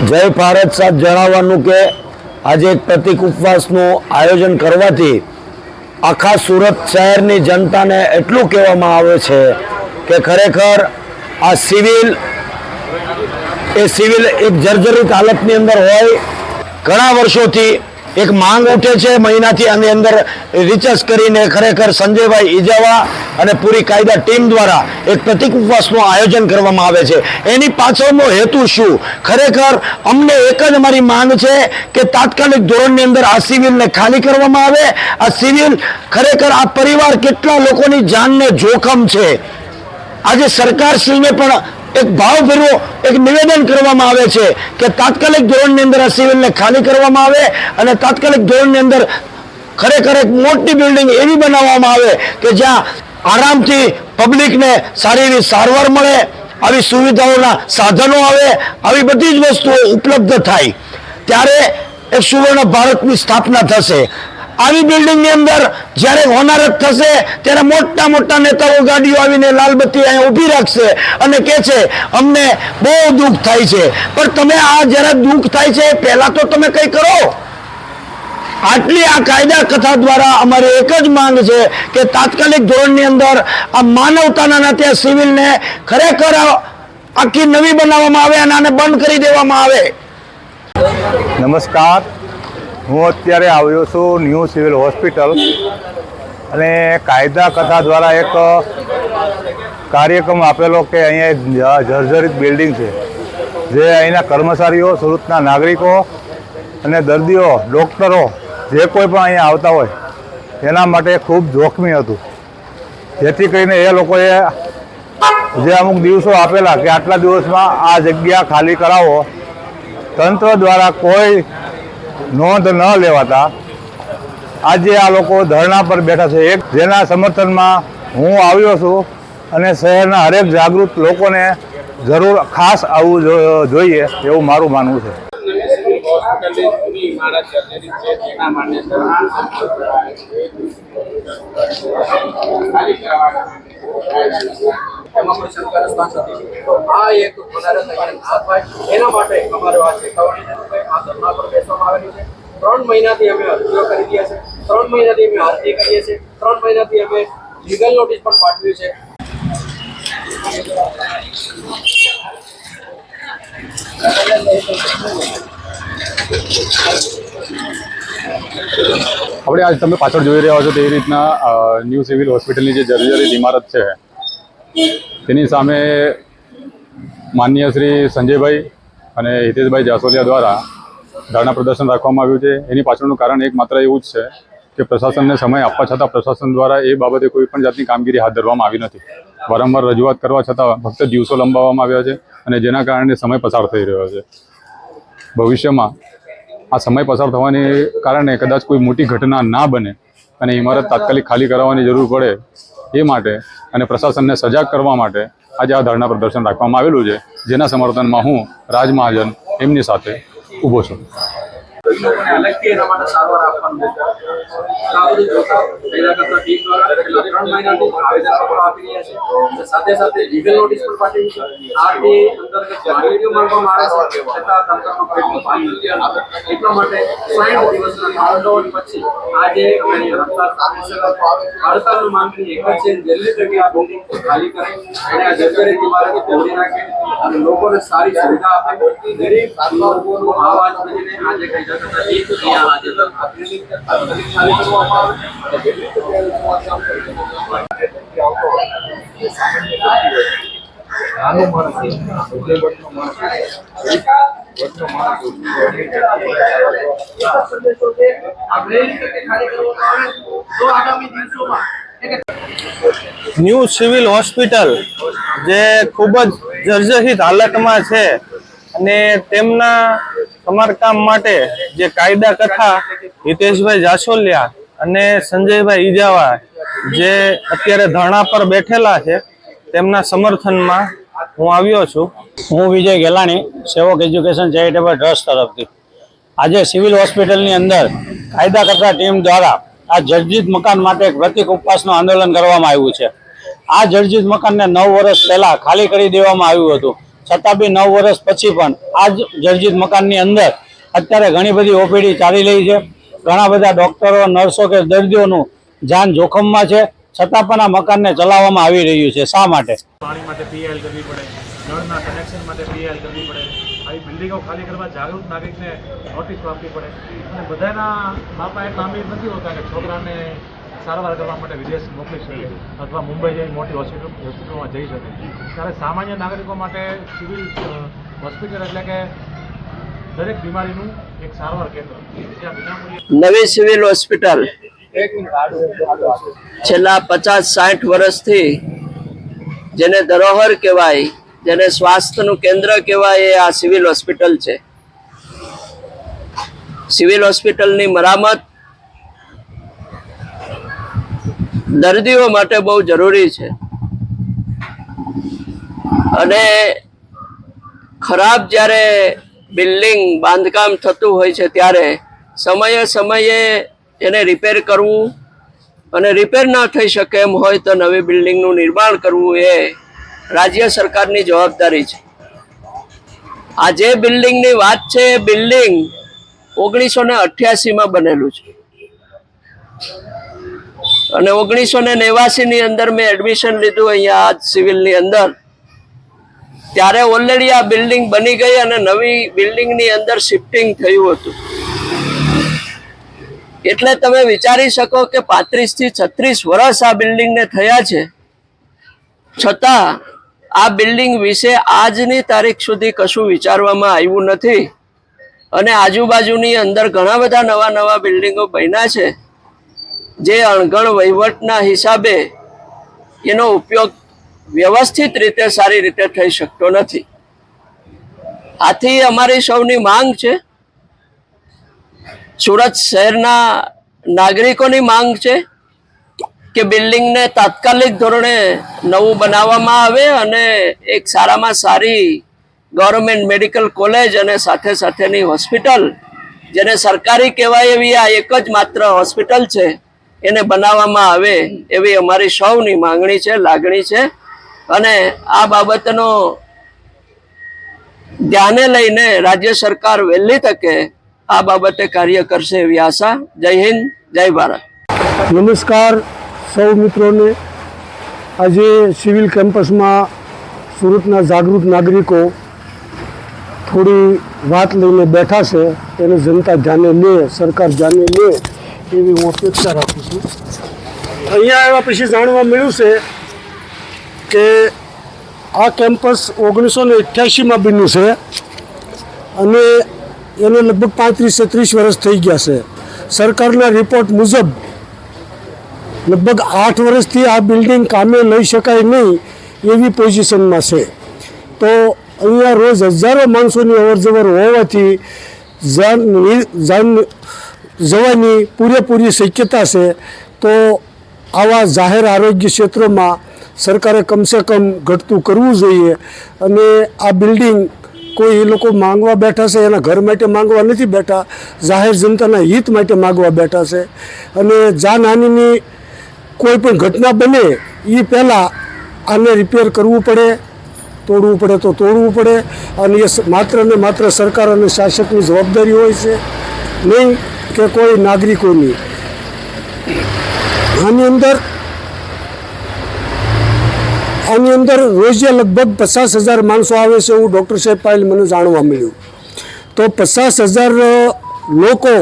જય ભારત સાથ જણાવવાનું કે આજે એક પ્રતિક ઉપવાસનું આયોજન કરવાથી આખા સુરત શહેરની જનતાને એટલું કહેવામાં આવે છે કે ખરેખર આ સિવિલ, એ સિવિલ એક જર્જરિત હાલતની અંદર હોય. ઘણા વર્ષોથી એક માંગ ઉઠે છે મહિનાથી આની અંદર રિસર્ચ કરીને ખરેખર સંજયભાઈ ઈજાવા અને પૂરી કાયદા ટીમ દ્વારા એક પ્રતિક ઉપવાસનું આયોજન કરવામાં આવે છે. એની પાછળનો હેતુ શું? ખરેખર અમને એક જ અમારી માંગ છે કે તાત્કાલિક ધોરણની અંદર આ સિવિલને ખાલી કરવામાં આવે. આ સિવિલ ખરેખર આ પરિવાર કેટલા લોકોની જાનને જોખમ છે? આજે સરકારશ્રીને પણ એક ભાવભર્યું એક નિવેદન કરવામાં આવે છે કે તાત્કાલિક ધોરણની અંદર આ સિવિલને ખાલી કરવામાં આવે અને તાત્કાલિક ધોરણની અંદર ખરેખર એક મોટી બિલ્ડિંગ એવી બનાવવામાં આવે કે જ્યાં આરામથી પબ્લિકને સારી એવી સારવાર મળે, આવી સુવિધાઓના સાધનો આવે, આવી બધી જ વસ્તુઓ ઉપલબ્ધ થાય. ત્યારે એક સુવર્ણ ભારતની સ્થાપના થશે. આવી બિલ્ડિંગની અંદર જ્યારે હોનારત થશે, ત્યારે મોટા મોટા નેતાઓ ગાડીઓ આવીને લાલબત્તી અહીંયા ઊભી રાખશે અને કહે છે, અમને બહુ દુઃખ થાય છે. પણ તમે આ જ્યારે દુઃખ થાય છે પહેલા તો તમે કંઈ કરો. આટલી આ કાયદા કથા દ્વારા અમારી એક જ માંગ છે કે તાત્કાલિક ધોરણની અંદર આ માનવતાના નાતે સિવિલને ખરેખર આખી નવી બનાવવામાં આવે અને આને બંધ કરી દેવામાં આવે. નમસ્કાર. હું અત્યારે આવ્યો છું ન્યૂ સિવિલ હોસ્પિટલ અને કાયદા કથા દ્વારા એક કાર્યક્રમ આપેલો કે અહીંયા જર્જરિત બિલ્ડિંગ છે. જે અહીંના કર્મચારીઓ, સુરતના નાગરિકો અને દર્દીઓ, ડૉક્ટરો જે કોઈ પણ અહીંયા આવતા હોય, એના માટે ખૂબ જોખમી હતું. જેથી કરીને એ લોકોએ જે અમુક દિવસો આપેલા કે આટલા દિવસમાં આ જગ્યા ખાલી કરાવો, તંત્ર દ્વારા કોઈ નોંધ ન લેવાતા આજે આ લોકો ધરણા પર બેઠા છે. એક જેના સમર્થનમાં હું આવ્યો છું અને શહેરના હરેક જાગૃત લોકોને જરૂર ખાસ આવવું જોઈએ એવું મારું માનવું છે. એક એના માટે અમારો આ ચેતવણી ધરણા પર બેસવામાં છે. ત્રણ મહિનાથી અમે અરજીઓ કરી છે. ત્રણ મહિનાથી અમે અરજી કરીએ છીએ ત્રણ મહિનાથી અમે લીગલ નોટિસ પણ પાઠવી છે. આપણે આજ તમે પાછળ જોઈ રહ્યા છો તે રીતના ન્યૂ સિવિલ હોસ્પિટલની જે જર્જરિત ઇમારત છે, તેની સામે માનનીય શ્રી સંજયભાઈ અને હિતેશભાઈ જાસોલિયા દ્વારા ધરણા પ્રદર્શન રાખવામાં આવ્યું છે. એની પાછળનું કારણ એક માત્ર એવું જ છે કે પ્રશાસનને સમય આપવા છતાં પ્રશાસન દ્વારા એ બાબતે કોઈ પણ જાતની કામગીરી હાથ ધરવામાં આવી નથી. વારંવાર રજૂઆત કરવા છતાં ફક્ત દિવસો લંબાવવામાં આવ્યા છે અને જેના કારણે સમય પસાર થઈ રહ્યો છે. ભવિષ્યમાં આ સમય પસાર થવાને કારણે કદાચ કોઈ મોટી ઘટના ના બને અને ઇમારત તાત્કાલિક ખાલી કરાવવાની જરૂર પડે એ માટે અને પ્રશાસનને સજાગ કરવા માટે આજે આ ધરણા પ્રદર્શન રાખવામાં આવેલું છે. જેના સમર્થનમાં હું રાજ મહાજન એમની સાથે ઊભો છું સારવાર આપવાનું ત્રણ મહિનાથી સાથે સાથે. એટલા માટે સાઠ દિવસના પછી આજે અમે હડતાલ પાડી માંગણી એક જ છે. જલ્દી તકે આ બિલ્ડિંગ ખાલી કરે. અને આ જર્જરિત ઇમારત તોડી નાખે અને લોકોને સારી સુવિધા આપે. ગરીબ લોકોનો આવાજ આજે કઈ નાનું માણસ દિવસોમાં ન્યૂ સિવિલ હોસ્પિટલ જે ખૂબ જ જર્જરિત હાલતમાં છે અને તેમના સમારકામ માટે જે કાયદા કથા હિતેશભાઈ જાસોલિયા અને સંજયભાઈ ઈજાવા જે અત્યારે ધરણા પર બેઠેલા છે, તેમના સમર્થનમાં હું આવ્યો છું. હું વિજય ગેલાણી, સેવક એજ્યુકેશન ચેરિટેબલ ટ્રસ્ટ તરફથી. આજે સિવિલ હોસ્પિટલની અંદર કાયદા કરતા ટીમ દ્વારા આ જર્જિત મકાન માટે એક પ્રતિક ઉપવાસનું આંદોલન કરવામાં આવ્યું છે. આ જર્જિત મકાનને નવ વર્ષ પહેલાં ખાલી કરી દેવામાં આવ્યું હતું. છતાં બી નવ વર્ષ પછી પણ આ જ જર્જિત મકાનની અંદર અત્યારે ઘણી બધી ઓપીડી ચાલી રહી છે. ઘણા બધા ડોક્ટરો, નર્સો કે દર્દીઓનું જાન જોખમમાં છે. છતાં પણ આ મકાનને ચલાવવામાં આવી રહ્યું છે. શા માટે? નોટિસ આપવી પડે. અને બધાના બાપા એ કામ નથી હોતા કે છોકરાને સારવાર કરવા માટે વિદેશ મોકલી શકે અથવા મુંબઈ જેવી મોટી હોસ્પિટલ હોસ્પિટલમાં જઈ શકે ત્યારે સામાન્ય નાગરિકો માટે સિવિલ હોસ્પિટલ એટલે કે દરેક બીમારીનું એક સારવાર કેન્દ્ર. નવી સિવિલ હોસ્પિટલ છેલ્લા પચાસ સાઠ વર્ષથી જેને ધરોહર કહેવાય જેને સ્વાસ્થ્યનું કેન્દ્ર કહેવાય એ આ સિવિલ હોસ્પિટલ છે. સિવિલ હોસ્પિટલની મરામત દર્દીઓ માટે બહુ જરૂરી છે. અને ખરાબ જ્યારે બિલ્ડિંગ બાંધકામ થતું હોય છે ત્યારે સમયે સમયે એને રિપેર કરવું અને રિપેર ના થઈ શકે એમ હોય તો નવી બિલ્ડિંગનું નિર્માણ કરવું એ રાજ્ય સરકારની જવાબદારી છે. આ જે બિલ્ડિંગની વાત છે એ બિલ્ડિંગ ઓગણીસો ને અઠ્યાસીમાં બનેલું છે. અને ઓગણીસો ને નેવાસીની અંદર મેં એડમિશન લીધું અહીંયા આ સિવિલની અંદર. ત્યારે ઓલરેડી આ બિલ્ડિંગ બની ગઈ અને નવી બિલ્ડિંગની અંદર શિફ્ટિંગ થયું હતું. એટલે તમે વિચારી શકો કે પાંત્રીસથી છત્રીસ વર્ષ આ બિલ્ડિંગને થયા છે. છતાં, આ બિલ્ડિંગ વિશે આજની તારીખ સુધી કશું વિચારવામાં આવ્યું નથી. અને આજુબાજુની અંદર ઘણા બધા નવા નવા બિલ્ડિંગો બન્યા છે. જે અણગણ વહીવટના હિસાબે એનો ઉપયોગ વ્યવસ્થિત રીતે સારી રીતે થઈ શકતો નથી. આથી અમારી સૌની માંગ છે, સુરત શહેરના નાગરિકોની માંગ છે કે બિલ્ડિંગને તાત્કાલિક ધોરણે નવું બનાવવામાં આવે અને એક સારામાં સારી ગવર્મેન્ટ મેડિકલ કોલેજ અને સાથે સાથેની હોસ્પિટલ, જેને સરકારી કહેવાય એવી આ એક જ માત્ર હોસ્પિટલ છે એને બનાવવામાં આવે એવી અમારી સૌની માંગણી છે લાગણી છે. અને આ બાબતનો ધ્યાને લઈને રાજ્ય સરકાર વહેલી તકે આ બાબતે કાર્ય કરશે એવી આશા. જય હિન્દ જય ભારત. નમસ્કાર સૌ મિત્રોને. આજે સિવિલ કેમ્પસમાં સુરતના જાગૃત નાગરિકો થોડી વાત લઈને બેઠા છે. એને જનતા ધ્યાને લે સરકાર ધ્યાને લે. એવી હું અપેક્ષા રાખું છું. અહીંયા આવ્યા પછી જાણવા મળ્યું છે કે આ કેમ્પસ ઓગણીસો ને અઠ્યાસીમાં બન્યું છે અને એને લગભગ પાંત્રીસ ત્રીસ વર્ષ થઈ ગયા છે. સરકારના રિપોર્ટ મુજબ લગભગ આઠ વર્ષથી આ બિલ્ડિંગ કામે લઈ શકાય નહીં એવી પોઝિશનમાં છે. તો અહીંયા રોજ હજારો માણસોની અવરજવર હોવાથી જાન જાન જવાની પૂરેપૂરી શક્યતા છે, તો આવા જાહેર આરોગ્ય ક્ષેત્રોમાં સરકારે કમસે કમ ઘટતું કરવું જોઈએ. અને આ બિલ્ડિંગ કોઈ એ લોકો માંગવા બેઠા છે, એના ઘર માટે માંગવા નથી બેઠા, જાહેર જનતાના હિત માટે માંગવા બેઠા છે. અને જાનહાનિની કોઈ પણ ઘટના બને એ પહેલાં આને રિપેર કરવું પડે, તોડવું પડે તો તોડવું પડે. અને એ માત્ર ને માત્ર સરકાર અને શાસકની જવાબદારી હોય છે. નહીં કે કોઈ નાગરિકોની. આની અંદર આની અંદર રોજે લગભગ પચાસ હજાર માણસો આવે છે એવું ડૉક્ટર સાહેબ પાસે મને જાણવા મળ્યું. તો પચાસ હજાર લોકો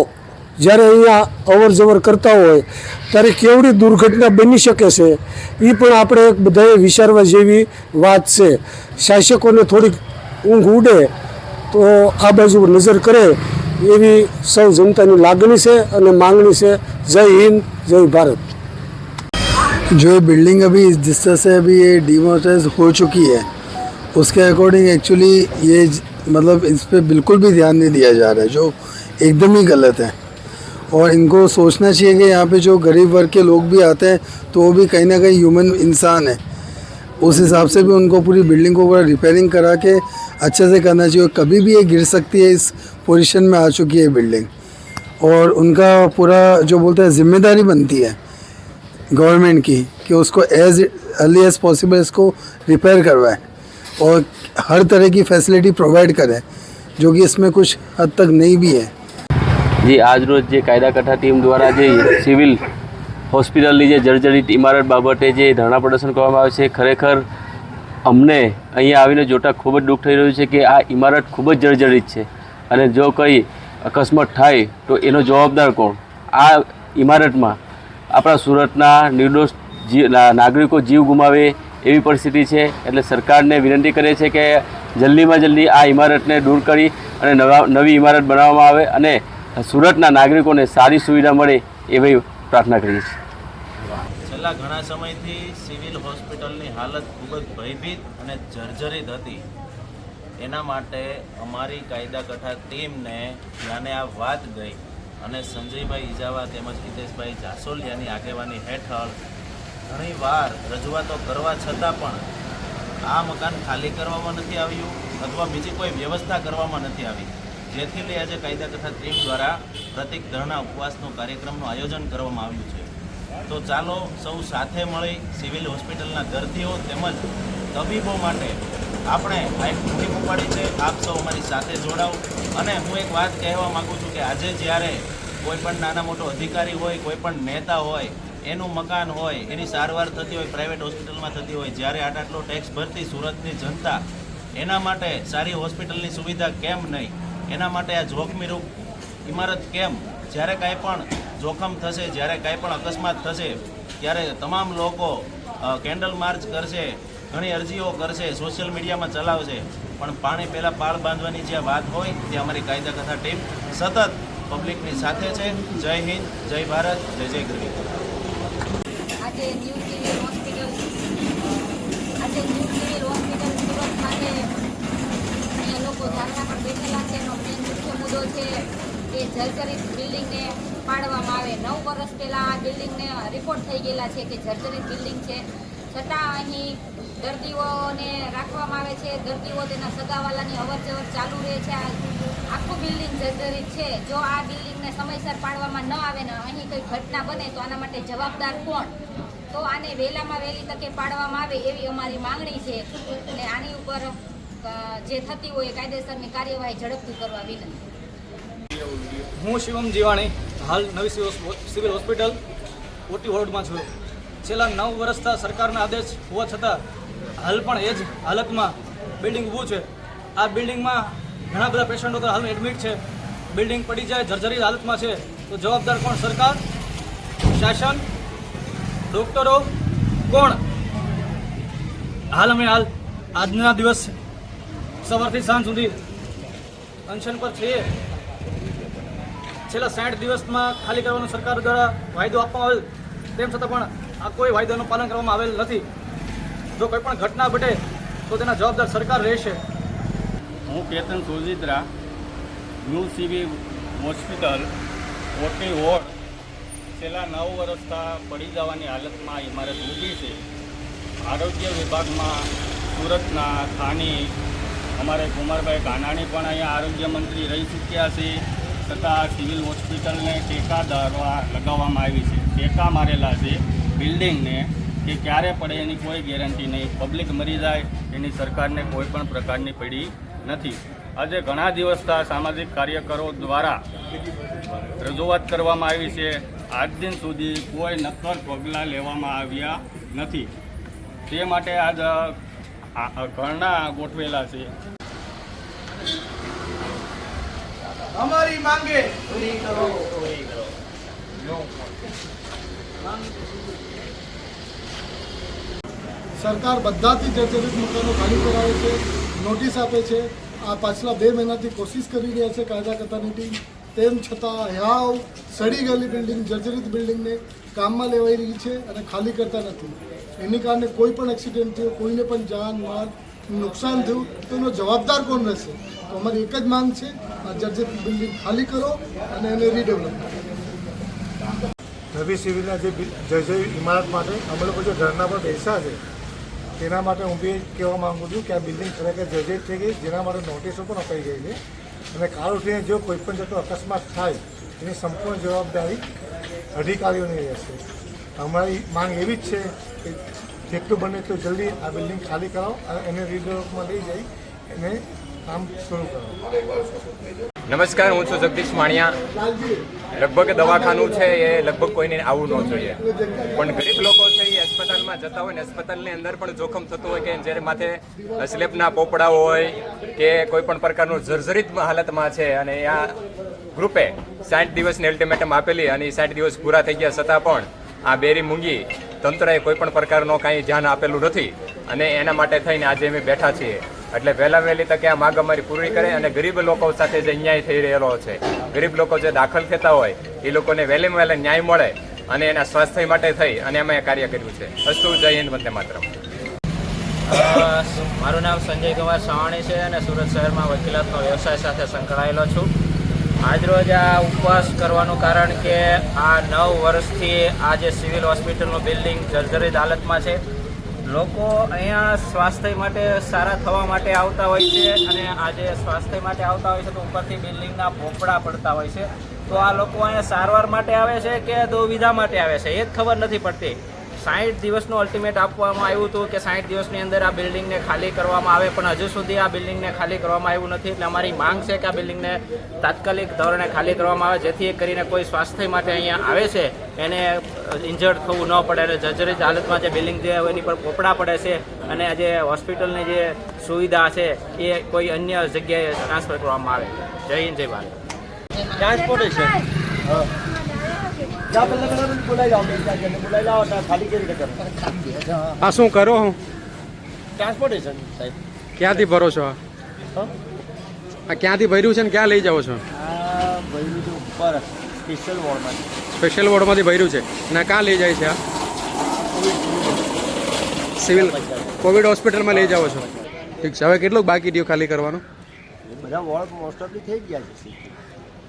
જ્યારે અહીંયા અવર જવર કરતા હોય, ત્યારે કેવડી દુર્ઘટના બની શકે છે એ પણ આપણે બધાએ વિચારવા જેવી વાત છે. શાસકોને થોડીક ઊંઘ ઉડે, તો આ બાજુ નજર કરે એવી સૌ જનતાની લાગણી છે અને માંગણી છે જય હિન્દ જય ભારત जो ये बिल्डिंग अभी जिस तरह से अभी ये डिमोटराइज हो चुकी है उसके अकॉर्डिंग एक्चुअली ये ज- मतलब इस पर बिल्कुल भी ध्यान नहीं दिया जा रहा है जो एकदम ही गलत है और इनको सोचना चाहिए कि यहाँ पे जो गरीब वर्ग के लोग भी आते हैं तो वो भी कहीं ना कहीं ह्यूमन इंसान है उस हिसाब से भी उनको पूरी बिल्डिंग को पूरा रिपेयरिंग करा के अच्छे से करना चाहिए कभी भी ये गिर सकती है इस पोजीशन में आ चुकी है बिल्डिंग और उनका पूरा जो बोलते हैं जिम्मेदारी बनती है गवर्नमेंट की कि उसको एज अर्ली एज पॉसिबल इसको रिपेयर करवाए और हर तरह की फैसिलिटी प्रोवाइड करें जो कि इसमें कुछ हद तक नहीं भी है જે આજરોજ જે કાયદા કઠા ટીમ દ્વારા જે સિવિલ હોસ્પિટલની જે જર્જરિત ઇમારત બાબતે જે ધરણા પ્રદર્શન કરવામાં આવે છે ખરેખર અમને અહીંયા આવીને જોતાં ખૂબ જ દુઃખ થઈ રહ્યું છે કે આ ઇમારત ખૂબ જ જર્જરિત છે અને જો કંઈ અકસ્માત થાય તો એનો જવાબદાર કોણ? આ ઇમારતમાં આપણા સુરતના નિર્દોષ નાગરિકો જીવ ગુમાવે એવી પરિસ્થિતિ છે. એટલે સરકારને વિનંતી કરે છે કે જલ્દીમાં જલ્દી આ ઇમારતને દૂર કરી અને નવા, નવી ઇમારત બનાવવામાં આવે અને સુરતના નાગરિકોને સારી સુવિધા મળે એવી પ્રાર્થના કરીએ છીએ. છેલ્લા ઘણા સમયથી સિવિલ હોસ્પિટલની હાલત ખૂબ જ ભયભીત અને જર્જરિત હતી. એના માટે અમારી કાયદા કઠા ટીમને જ્યાંને આ વાત ગઈ અને સંજયભાઈ ઇજાવા તેમજ હિતેશભાઈ જાસોલિયાની આગેવાની હેઠળ ઘણીવાર રજૂઆતો કરવા છતાં પણ આ મકાન ખાલી કરવામાં નથી આવ્યું અથવા બીજી કોઈ વ્યવસ્થા કરવામાં નથી આવી. જેથી લઈ આજે કાયદા કથા ટીમ દ્વારા પ્રતિક ધરણા ઉપવાસનો કાર્યક્રમનું આયોજન કરવામાં આવ્યું છે. તો ચાલો સૌ સાથે મળી સિવિલ હોસ્પિટલના દર્દીઓ તેમજ તબીબો માટે આપણે લાઈફ પૂરી ઉપાડી છે. આપ સૌ અમારી સાથે જોડાઓ. અને હું એક વાત કહેવા માગું છું કે આજે જ્યારે કોઈ પણ નાના મોટો અધિકારી હોય, કોઈ પણ નેતા હોય, એનું મકાન હોય, એની સારવાર થતી હોય પ્રાઇવેટ હોસ્પિટલમાં થતી હોય, જ્યારે આટ આટલો ટેક્સ ભરતી સુરતની જનતા, એના માટે સારી હોસ્પિટલની સુવિધા કેમ નહીં? એના માટે આ જોખમીરૂપ ઇમારત કેમ? જ્યારે કાંઈ પણ જોખમ થશે, જ્યારે કાંઈ પણ અકસ્માત થશે, ત્યારે તમામ લોકો કેન્ડલ માર્ચ કરશે ઘણી અરજીઓ કરશે સોશિયલ મીડિયામાં ચલાવશે. પણ પાણી પહેલાં પાળ બાંધવાની જે વાત હોય, તે અમારી કાયદા કથા ટીમ સતત પબ્લિકની સાથે છે. જય હિન્દ, જય ભારત, જય જય ગરવી. આજે ન્યૂ સિવિલ હોસ્પિટલ, આજે ન્યૂ લોકો ધારણા પર છે. મુખ્ય મુદ્દો છે કે જર્જરિત બિલ્ડિંગને પાડવામાં આવે. નવ વર્ષ પહેલાં આ બિલ્ડિંગને રિપોર્ટ થઈ ગયેલા છે કે જર્જરિત બિલ્ડિંગ છે. છતાં અહીં દર્દીઓને રાખવામાં આવે છે. દર્દીઓ તેના સગાવાલાની અવર જવર ચાલુ રહે છે. આખું બિલ્ડિંગ જર્જરિત છે. જો આ બિલ્ડિંગને સમયસર પાડવામાં ન આવે ને અહીં કોઈ ઘટના બને તો આના માટે જવાબદાર કોણ? તો આને વહેલામાં વહેલી તકે પાડવામાં આવે એવી અમારી માંગણી છે અને આની ઉપર જે થતી હોય કાયદેસરની કાર્યવાહી ઝડપથી કરવા વિનંતી. હું શિવમ જીવાણી, હાલ નવી સિવિલ હોસ્પિટલ ઓટી વોર્ડમાં છું. છેલ્લા નવ વર્ષથી સરકારના આદેશ હોવા છતાં હાલ પણ એ જ હાલતમાં બિલ્ડિંગ ઊભું છે. આ બિલ્ડિંગમાં ઘણા બધા પેશન્ટો તો હાલમાં એડમિટ છે. બિલ્ડિંગ પડી જાય જર્જરી હાલતમાં છે, તો જવાબદાર કોણ? સરકાર? શાસન? ડૉક્ટરો? કોણ? હાલ અમે હાલ આજના દિવસ સવારથી સાંજ સુધી અનશન પર છીએ. છેલ્લા સાઠ દિવસમાં ખાલી કરવાનો સરકાર દ્વારા વાયદો આપવામાં આવેલ. તેમ છતાં પણ આ કોઈ વાયદાનું પાલન કરવામાં આવેલ નથી. જો કોઈ પણ ઘટના ઘટે, તો તેના જવાબદાર સરકાર રહેશે. હું કેતન સોજિત્રા યુ સિવિલ હોસ્પિટલ ઓટી વોર્ડ, છેલ્લા નવ વર્ષથી પડી જવાની હાલતમાં ઇમારત ઊભી છે. આરોગ્ય વિભાગમાં સુરતના સ્થાનિક અમારે કુમારભાઈ કાનાણી પણ અહીંયા આરોગ્ય મંત્રી રહી ચૂક્યા છે છતાં સિવિલ હોસ્પિટલને ટેકા દરવા લગાવવામાં આવી છે. ટેકા મારેલા છે. બિલ્ડિંગને કે ક્યારે પડે એની કોઈ ગેરંટી નહીં. પબ્લિક મરી જાય એની સરકારને કોઈ પણ પ્રકારની પડી નથી. આજે ઘણા દિવસથી સામાજિક કાર્યકરો દ્વારા રજૂઆત કરવામાં આવી છે. આજ દિન સુધી કોઈ નક્કર પગલાં લેવામાં આવ્યા નથી. તે માટે આજ ધરણા ગોઠવેલા છે. અમારી માંગે. સરકાર બધાથી જર્જરિત મકાનો ખાલી કરાવે છે નોટિસ આપે છે, આ પાછલા બે મહિનાથી કોશિશ કરી રહ્યા છે કાયદા કરતાની ટીમ. તેમ છતાં હાવ સડી ગયેલી બિલ્ડિંગ જર્જરિત બિલ્ડિંગને કામમાં લેવાઈ રહી છે અને ખાલી કરતા નથી. એની કારણે કોઈ પણ એક્સિડન્ટ થયો, કોઈને પણ જાન, માલ નુકસાન થયું, તો એનો જવાબદાર કોણ રહેશે? તો અમારી એક જ માંગ છે, આ જર્જરિત બિલ્ડિંગ ખાલી કરો અને એને રીડેવલપ કરો. નવી સિવિલના જે જય ઇમારત માટે અમે લોકો જે ધરના પર બેસ્યા છે તેના માટે હું બી કહેવા માગું છું કે આ બિલ્ડિંગ ખરેખર જર્જરિત થઈ ગઈ. જેના માટે નોટિસો પણ અપાઈ ગઈ છે. અને કાલ ઉઠીને જો કોઈ પણ જાતનો અકસ્માત થાય, એની સંપૂર્ણ જવાબદારી અધિકારીઓની રહેશે. અમારી માંગ એવી જ છે કે જેટલું બને એટલું જલ્દી આ બિલ્ડિંગ ખાલી કરાવો અને એને રીડેવલપમાં લઈ જઈ એને કામ શરૂ કરો. નમસ્કાર, હું છું જગદીશ માણિયા. લગભગ દવાખાનું છે એ લગભગ કોઈને આવવું ન જોઈએ. પણ ગરીબ લોકો છે એ અસ્પતાલમાં જતા હોય ને અસ્પતાલની અંદર પણ જોખમ થતું હોય કે જ્યારે માથે સ્લેબના પોપડા હોય કે કોઈ પણ પ્રકારનું જર્જરિત હાલતમાં છે અને આ ગ્રુપે સાઠ દિવસની અલ્ટિમેટમ આપેલી અને એ સાઠ દિવસ પૂરા થઈ ગયા છતાં પણ આ બેરી મૂંગી તંત્રએ કોઈ પણ પ્રકારનો કાંઈ ધ્યાન આપેલું નથી અને એના માટે થઈને આજે અમે બેઠા છીએ. એટલે વહેલા વહેલી તકે આ માગ અમારી પૂરી કરે અને ગરીબ લોકો સાથે જે અન્યાય થઈ રહેલો છે, ગરીબ લોકો જે દાખલ થતા હોય, એ લોકોને વહેલી વહેલા ન્યાય મળે અને એના સ્વાસ્થ્ય માટે થઈ અને અમે કાર્ય કર્યું છે. અસ્તુ, જય હિન્દ, વંદે માતરમ. મારું નામ સંજય કુમાર સવાણી છે અને સુરત શહેરમાં વકીલાતનો વ્યવસાય સાથે સંકળાયેલો છું. આજરોજ આ ઉપવાસ કરવાનું કારણ કે આ નવ વર્ષથી આ જે સિવિલ હોસ્પિટલનું બિલ્ડિંગ જર્જરિત હાલતમાં છે, લોકો અહીંયા સ્વાસ્થ્ય માટે સારા થવા માટે આવતા હોય છે અને આજે સ્વાસ્થ્ય માટે આવતા હોય છે તો ઉપરથી બિલ્ડિંગના પોપડા પડતા હોય છે. તો આ લોકો અહીંયા સારવાર માટે આવે છે કે દુવિધા માટે આવે છે? એ જ ખબર નથી પડતી. સાઠ દિવસનું અલ્ટિમેટ આપવામાં આવ્યું હતું કે સાઠ દિવસની અંદર આ બિલ્ડિંગને ખાલી કરવામાં આવે, પણ હજુ સુધી આ બિલ્ડિંગને ખાલી કરવામાં આવ્યું નથી. એટલે અમારી માંગ છે કે આ બિલ્ડિંગને તાત્કાલિક ધોરણે ખાલી કરવામાં આવે, જેથી કરીને કોઈ સ્વાસ્થ્ય માટે અહીંયા આવે છે, એને ઇન્જર્ડ થવું ન પડે. અને જર્જરિત હાલતમાં જે બિલ્ડિંગ જે એની પર પોપડા પડે છે અને જે હોસ્પિટલની જે સુવિધા છે, એ કોઈ અન્ય જગ્યાએ ટ્રાન્સફર કરવામાં આવે. જય હિન્દ, જય ભારત. ટ્રાન્સપોર્ટેશન આ શું કરો હું? ટ્રાન્સપોર્ટેશન સાહેબ. ક્યાંથી ભરો છો આ? ક્યાંથી ભર્યું છે ને ક્યાં લઈ જાઓ છો? આ ભર્યું છે ઉપર સ્પેશિયલ વોર્ડમાંથી સ્પેશિયલ વોર્ડમાંથી ભર્યું છે. ને ક્યાં લઈ જાય છે આ? સિવિલ કોવિડ હોસ્પિટલમાં લઈ જાઓ છો. ઠીક છે. હવે કેટલું બાકી રહ્યું ખાલી કરવાનું? બધા વોર્ડ મોસ્ટ ઓફલી થઈ ગયા છે.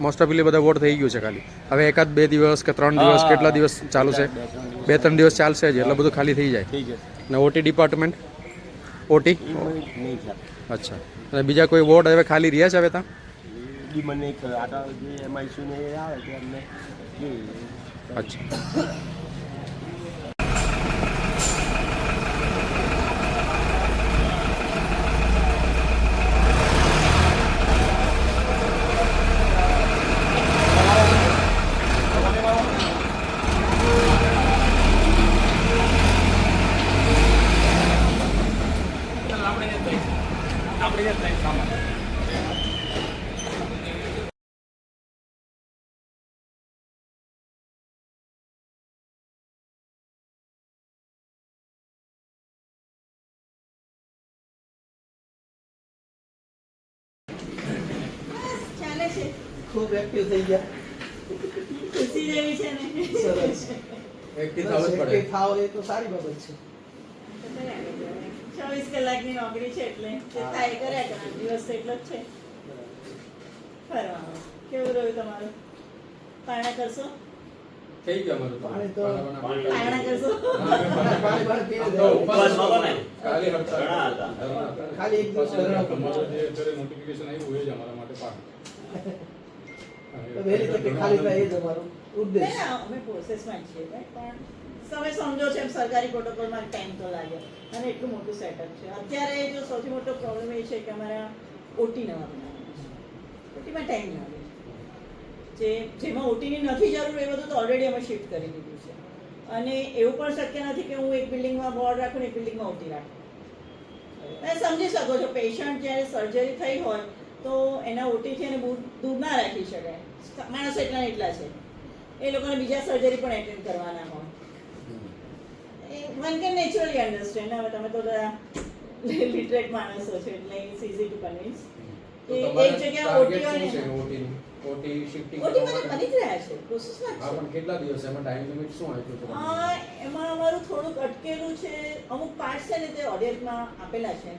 મોસ્ટ ઓફલી બધા વોટ થઈ ગયું છે ખાલી. હવે એકાદ બે દિવસ કે ત્રણ દિવસ કેટલા દિવસ ચાલુ છે? બે ત્રણ દિવસ. ચાલશે જ એટલે બધું ખાલી થઈ જાય. ને ઓટી ડિપાર્ટમેન્ટ ઓટી અચ્છા. અને બીજા કોઈ વોર્ડ હવે ખાલી રહ્યા છે હવે ત્યાં? ડી મને નહીં ખ્યાલ આટા જે એમાં ઇસ્યુ ને એ આવે તે અમને જોઈએ. અચ્છા ચાલે છે ખૂબ એક્ટિવ થઈ ગયા. ખુશી જેવી છે ને. સરસ. એક્ટિવ થાવ એ તો સારી બાબત છે. ચોવીસ કલાકની નોકરી છે એટલે થાય કર્યા કરે. દિવસ એટલો જ છે. ફરવામાં કેવું રહ્યું તમારું? પારણા કરશો? થઈ ગયું અમારું પાણી તો કરશો? પાણી પાણી. ખાલી એક દિવસ. નોટિફિકેશન આવ્યું એ જ અમારા માટે પાક. તો સમજો સરકારી લાગે. અને એટલું મોટું સેટઅપ છે. અત્યારે સૌથી મોટો પ્રોબ્લેમ એ છે કે અમારા જે, જેમાં ઓટીની નથી જરૂર, એ બધું તો ઓલરેડી અમે શિફ્ટ કરી દીધું છે. અને એવું પણ શક્ય નથી કે હું એક બિલ્ડિંગમાં બોર્ડ રાખું ને એક બિલ્ડિંગમાં ઓટી રાખું. તમે સમજી શકો છો પેશન્ટ જ્યારે સર્જરી થઈ હોય, તો એના ઓટીથી એને દૂર ના રાખી શકાય. માણસો એટલા ને એટલા છે. એ લોકોને બીજા સર્જરી પણ એટેન્ડ કરવાના હોય. વન કેન નેચરલી અન્ડરસ્ટેન્ડ હવે તમે તો લિટરેટ માણસો છો એટલે ઇટ્સ ઇઝી ટુ કન્વિન્સ એક જગ્યા ઓટી ઓટી શિફ્ટિંગ ઓટી મને બની રહ્યા છે. પ્રોસેસમાં છે. કેટલા દિવસ? એમાં ટાઈમ લિમિટ શું આપ્યું અ, એમાં અમારું થોડુંક અટકેલું છે. અમુક પાર્ટ છે ને તે ઓડિયન્સમાં આપેલા છે.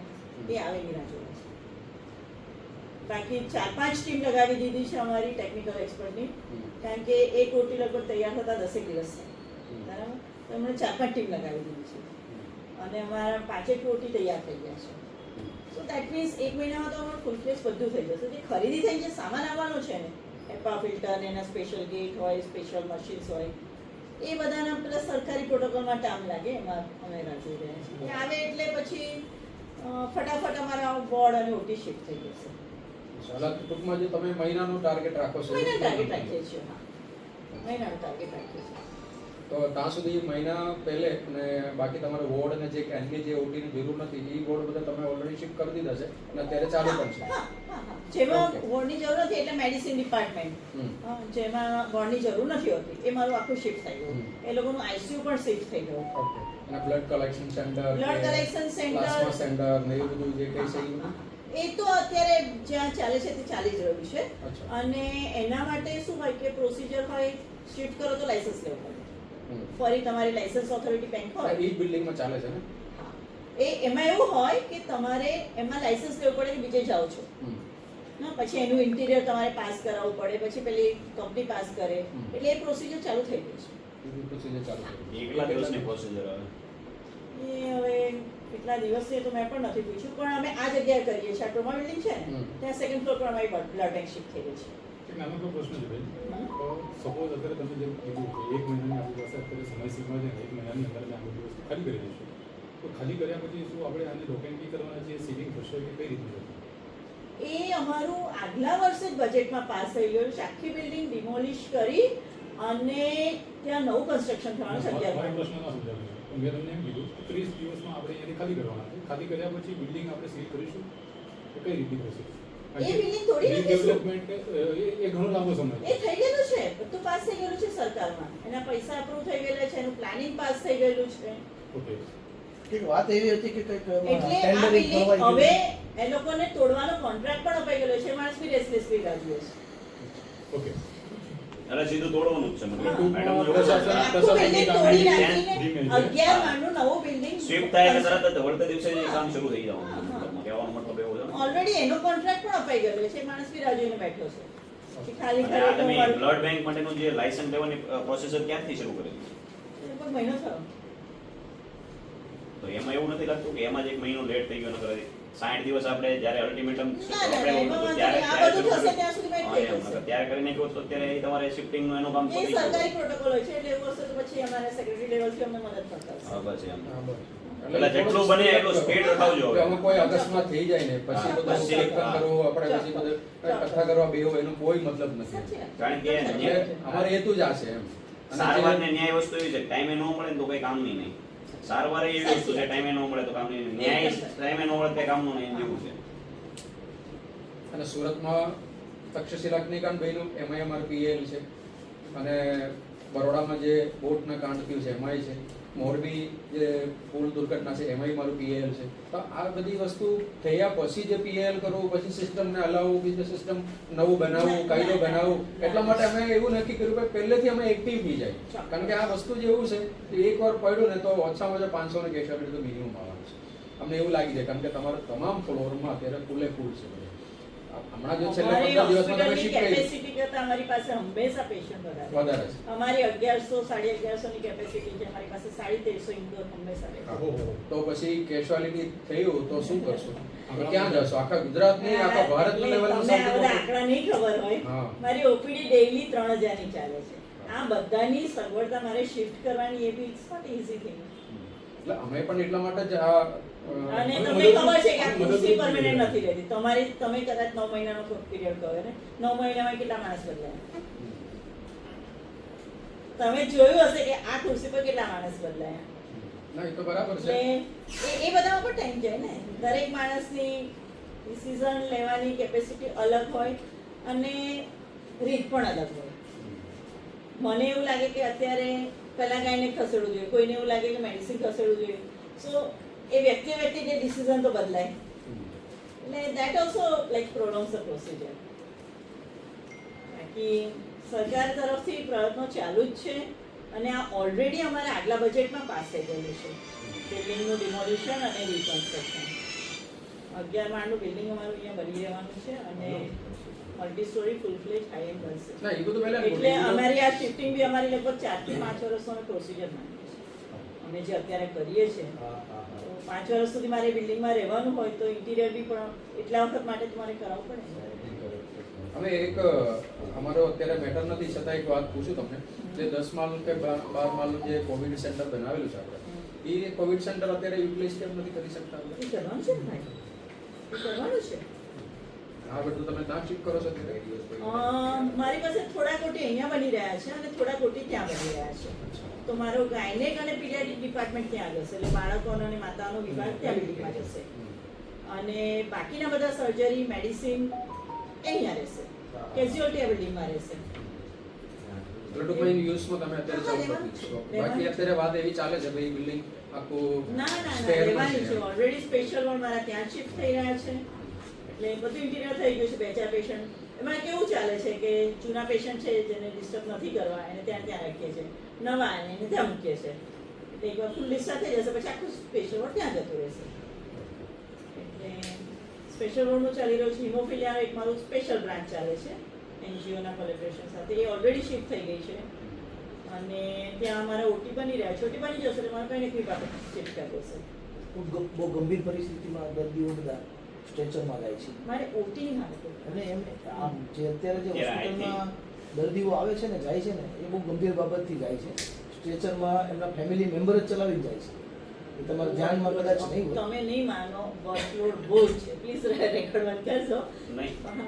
એ આવે નહીં રાહ છે બાકી ચાર પાંચ ટીમ લગાવી દીધી છે અમારી ટેકનિકલ એક્સપર્ટની કારણ કે એક ઓટી લગભગ તૈયાર થતા દસેક દિવસ થાય બરાબર? તો એમણે ચાર પાંચ ટીમ લગાવી દીધી છે. અને અમારા પાંચેક ઓટી તૈયાર થઈ ગયા છે. સો દેટ મીન્સ એક મહિનામાં તો અમારું ફૂલફ્લેસ બધું થઈ જશે. જે ખરીદી થઈ છે સામાન આવવાનો છે ને એપા ફિલ્ટર એના સ્પેશિયલ ગેટ હોય સ્પેશિયલ મશીન્સ હોય એ બધાના પેલા સરકારી પ્રોટોકોલમાં ટાઈમ લાગે એમાં અમે રાહ જોઈ રહ્યા છીએ. આવે એટલે પછી ફટાફટ અમારા બોર્ડ અને ઓટી શિફ્ટ થઈ જશે. શાળા ટૂંકમાં જે તમે મહિનાનો ટાર્ગેટ રાખો છો મહિનાનો ટાર્ગેટ રાખીએ છીએ હા. મહિનાનું ટાર્ગેટ રાખીએ છીએ. તો ત્યાં સુધી મહિના પહેલે અને બાકી તમારે વોર્ડ અને જે એમની જે ઓટીની જરૂર નથી એ વોર્ડ બધા તમે ઓલરેડી શિફ્ટ કરી દીધા છે અને અત્યારે ચાલુ પણ છે. જેમાં બોર્ડની જરૂર નથી એટલે મેડિસિન ડિપાર્ટમેન્ટ. જેમાં બોર્ડની જરૂર નથી હોતી એ મારું આખું શિફ્ટ થઈ ગયું. એ લોકોનું આઈસીયુ પણ શિફ્ટ થઈ ગયું. અને blood collection centre blood collection centre plasma centre ને એવું બધું જે કઈ છે એ તો અત્યારે જ્યાં ચાલે છે તે ચાલી જ રહ્યું છે. અને એના માટે શું હોય કે પ્રોસિજર હોય શિફ્ટ કરો તો લાયસન્સ લેવું પડે. ફરી તમારી લાયસન્સ ઓથોરિટી બેંક હોય. એ બિલ્ડિંગમાં ચાલે છે ને? એ એમાં એવું હોય કે તમારે એમાં લાયસન્સ લેવું પડે કે બીજે જાઓ છો. પછી એનું ઇન્ટિરિયર તમારે પાસ કરાવવું પડે પછી પેલી કંપની પાસ કરે. એટલે એ પ્રોસિજર ચાલુ થઈ ગયું છે. એ ચાલુ એકલા દિવસની પ્રોસિજર આવે. કેટલા દિવસથી તો મેં પણ નથી પૂછ્યું પણ અમે આ જગ્યાએ કરીએ છીએ. આ ટ્રોમા બિલ્ડિંગ છે ને ત્યાં સેકન્ડ ફ્લોર પર અમારી બ્લડ બેંક શિફ્ટ થયેલી છે. પ્રશ્ન તો સપોઝ અત્યારે તમે જેમ કીધું કે એક મહિનાની આપણી પાસે અત્યારે સમય છે એક મહિનાની અંદર અમે આ વસ્તુ ખાલી કરી દઈશું. તો ખાલી કર્યા પછી શું આપણે આને ડોક્યુમેન્ટરી કરવાના છે સીલિંગ થશે કે કઈ રીતનું એ અમારું આગલા વર્ષે જ બજેટમાં પાસ થઈ ગયું. છે આખી બિલ્ડિંગ ડિમોલિશ કરી અને ત્યાં નવું કન્સ્ટ્રક્શન થવાનું છે પ્રશ્ન ના સમજાવ્યો મેં તમને એમ કીધું કે ત્રીસ દિવસમાં આપણે અહીંયાથી ખાલી કરવાના છે. ખાલી કર્યા પછી બિલ્ડિંગ આપણે સીલ કરીશું તો કઈ રીતે થશે? એ building તોડી નાખીશું. ડેવલપમેન્ટ એ ઘણો લાંબો સમય એ થઈ ગયેલું છે? બધું પાસ થઈ ગયેલું છે સરકારમાં? એના પૈસા અપ્રૂવ થઈ ગયેલા છે? એનું પ્લાનિંગ પાસ થઈ ગયેલું છે? ઓકે વાત એવી હતી કે કંઈક એટલે હવે એ લોકોને તોડવાનો કોન્ટ્રાક્ટ પણ અપાઈ ગયેલો છે. માણસ બી રેસલેસલી બી છે. ઓકે એટલે સીધું તોડવાનું છે મતલબ. મેડમ સ્વીપ થાય એટલે તરત જ વળતે દિવસે જ કામ શરૂ થઈ જવાનું. કહેવાનો મતલબ એવો છે. ઓલરેડી એનો કોન્ટ્રાક્ટ પણ અપાઈ ગયેલો છે માણસ બી રાહ બેઠો છે. ખાલી બ્લડ બેંક માટેનું જે લાયસન્સ લેવાની પ્રોસેસર ક્યાંથી શરૂ કરેલી મહિનો થયો. તો એમાં એવું નથી લાગતું કે એમાં જ એક મહિનો લેટ થઈ ગયો નકર સાઠ દિવસ આપણે જ્યારે અલ્ટિમેટમ નહીં. ત્યારે કરીને કહો તો અત્યારે તમારે શિફ્ટિંગનું એનું કામ પતી સરકારી પ્રોટોકોલ હોય છે એટલે એવું હશે તો પછી અમારે સેક્રેટરી લેવલથી અમને મદદ કરતા હા, બસ એમ. એટલે જેટલું બને એટલું સ્પીડ રખાવજો હવે. કોઈ અકસ્માત થઈ જાય ને પછી બધું કરવું આપણે પછી બધું કથા કરવા બેહો એનો કોઈ મતલબ નથી. કારણ કે અમારે હેતુ જ આ છે એમ. સારવાર ને ન્યાય વસ્તુ એવી છે ટાઈમે ન મળે તો કઈ કામ નહીં. સારવાર એવી વસ્તુ છે, ટાઈમે ન મળે તો કામ નહીં. ન્યાય ટાઈમે ન મળે તે કામનું નહીં જેવું છે. અને સુરતમાં તક્ષશિલા ભાઈ એમાંય અમારું પીએલ છે. અને બરોડામાં જે બોટના કાંડ થયું છે, એમાંય છે. મોરબી જે પુલ દુર્ઘટના છે એમાંય મારું પીએલ છે. તો આ બધી વસ્તુ થયા પછી જે પીએલ કરવું પછી સિસ્ટમને હલાવવું બીજું સિસ્ટમ નવું બનાવવું કાયદો બનાવવું એટલા માટે અમે એવું નક્કી કર્યું કે પહેલેથી અમે એક્ટિવ થઈ જાય. કારણ કે આ વસ્તુ જે એવું છે કે એકવાર પડ્યું ને તો ઓછામાં ઓછા પાંચસો ને કેસો તો મિનિમમ આવવાનું છે. અમને એવું લાગી જાય કારણ કે તમારા તમામ ફ્લોરમાં અત્યારે ફૂલે ફૂલ છે. હમણાં જો છેલ્લા અમારી પંદર દિવસમાં તમે શિફ્ટ કરી કેપેસિટી કરતા અમારી પાસે હંમેશા પેશન્ટ વધારે છે. અમારી અગિયારસો સાડી અગિયારસો ની કેપેસિટી છે. અમારી પાસે સાડી તેરસો ઇન્ડોર હંમેશા રહે તો પછી કેશવાલિટી થયું તો શું કરશો? તો ક્યાં જશો? આખા ગુજરાતની આખા ભારત લેવલનું તમને આંકડા નહીં ખબર હોય. મારી ઓપીડી ડેઈલી ત્રણ હજારની ચાલે છે. આ બધાની સગવડતા મારે શિફ્ટ કરવાની એ બી ઇટ્સ નોટ થિંગ એટલે અમે પણ એટલા માટે જ આ અને તમને ખબર છે કે આ કુર્સી પરમેનન્ટ નથી રહેતી તમારી તમે કદાચ નવ મહિનાનો પીરિયડ કહો ને નવ મહિનામાં કેટલા માણસ બદલાય? તમે જોયું હશે કે આ ખુરશી પર કેટલા માણસ બદલાયા? ના એ તો બરાબર છે. એ એ બધામાં પણ ટાઈમ જાય ને. દરેક માણસની ડિસિઝન લેવાની કેપેસિટી અલગ હોય અને રીત પણ અલગ હોય. મને એવું લાગે કે અત્યારે પહેલાં ગાયને ખસેડવું જોઈએ. કોઈને એવું લાગે કે મેડિસિન ખસેડવું જોઈએ. સો એ વ્યક્તિ વ્યક્તિ જે ડિસિઝન તો બદલાય. એટલે that also like prolongs the procedure બાકી સરકાર તરફથી પ્રયત્નો ચાલુ જ છે અને આ ઓલરેડી અમારા આગલા બજેટમાં પાસ થઈ ગયેલું છે. બિલ્ડિંગનું ડિમોલિશન અને રિકન્સ્ટ્રક્શન અગિયાર માળનું બિલ્ડિંગ અમારું અહીંયા બની રહેવાનું છે અને multi storey full fledged high end બનશે ના એ બધું પહેલા એટલે અમારી આ શિફ્ટિંગ બી અમારી લગભગ ચારથી પાંચ વર્ષનો અમે પ્રોસિજર માંગીએ છીએ અમે જે અત્યારે કરીએ છીએ પાંચ વર્ષ સુધી મારે બિલ્ડિંગમાં રહેવાનું હોય તો ઇન્ટિરિયર બી પણ એટલા વખત માટે તમારે કરાવવું પડે અમે એક અમારો અત્યારે મેટર નથી છતાં એક વાત પૂછું તમને. જે દસ માળ કે બાર માળનું જે કોવિડ સેન્ટર બનાવેલું છે આપણે એ કોવિડ સેન્ટર અત્યારે યુટિલાઇઝ કેમ નથી કરી શકતા? કરવાનું છે ને ભાઈ? કરવાનું છે. આ બધું તમે ત્યાં શિફ્ટ કરો છો અત્યારે અ, મારી પાસે થોડા કોટી અહીંયા બની રહ્યા છે અને થોડા કોટી ત્યાં બની રહ્યા છે. તો મારો ગાયનેક અને પીડિયાટિક ડિપાર્ટમેન્ટ ત્યાં જશે એટલે બાળકોનો અને માતાનો વિભાગ ત્યાં બિલ્ડિંગમાં જશે. અને બાકીના બધા સર્જરી મેડિસિન અહીંયા રહેશે. કેઝ્યુઅલ્ટી આ બિલ્ડિંગમાં રહેશે. ટૂંકમાં યુઝમાં તમે અત્યારે ચાલુ કરી બાકી અત્યારે વાત એવી ચાલે છે ભાઈ બિલ્ડિંગ આખું ના ના ના રહેવાની છે. છે ઓલરેડી સ્પેશિયલ વોર્ડ મારા ત્યાં શિફ્ટ થઈ રહ્યા છે. એટલે બધું ઇન્ટિરિયર થઈ ગયું છે, બે ચાર પેશન્ટ એમાં કેવું ચાલે છે કે જૂના પેશન્ટ છે જેને ડિસ્ટર્બ નથી કરવા, એને ત્યાં ત્યાં રાખીએ છીએ નવા એને એને ત્યાં મૂકીએ છીએ એટલે એકવાર ફૂલ ડિસ્ચાર્જ થઈ જશે, પછી આખું સ્પેશિયલ વોર્ડ ત્યાં જતું રહેશે. એટલે સ્પેશિયલ વોર્ડનું ચાલી રહ્યું છે હિમોફિલિયા એક મારું સ્પેશિયલ બ્રાન્ચ ચાલે છે એનજીઓના કોલેબરેશન સાથે. એ ઓલરેડી શિફ્ટ થઈ ગઈ છે. અને ત્યાં અમારા ઓટી બની રહ્યા છે. ઓટી બની જશે એટલે મારે કંઈ નથી શિફ્ટ કરી દેશે ખૂબ બહુ ગંભીર પરિસ્થિતિમાં દર્દીઓ બધા સ્ટ્રેચરમાં જાય છે. મારે ઓટીની હાલત અને એમ આમ જે અત્યારે જે હોસ્પિટલમાં દર્દીઓ આવે છે ને જાય છે ને એ બહુ ગંભીર બાબતથી જાય છે. સ્ટ્રેચરમાં એમના ફેમિલી મેમ્બર જ ચલાવી જાય છે. એ તમારા ધ્યાનમાં કદાચ નહીં હોય. તમે નહીં માનો વર્કલોડ બહુ છે. પ્લીઝ રેકોર્ડ વાત કરશો પણ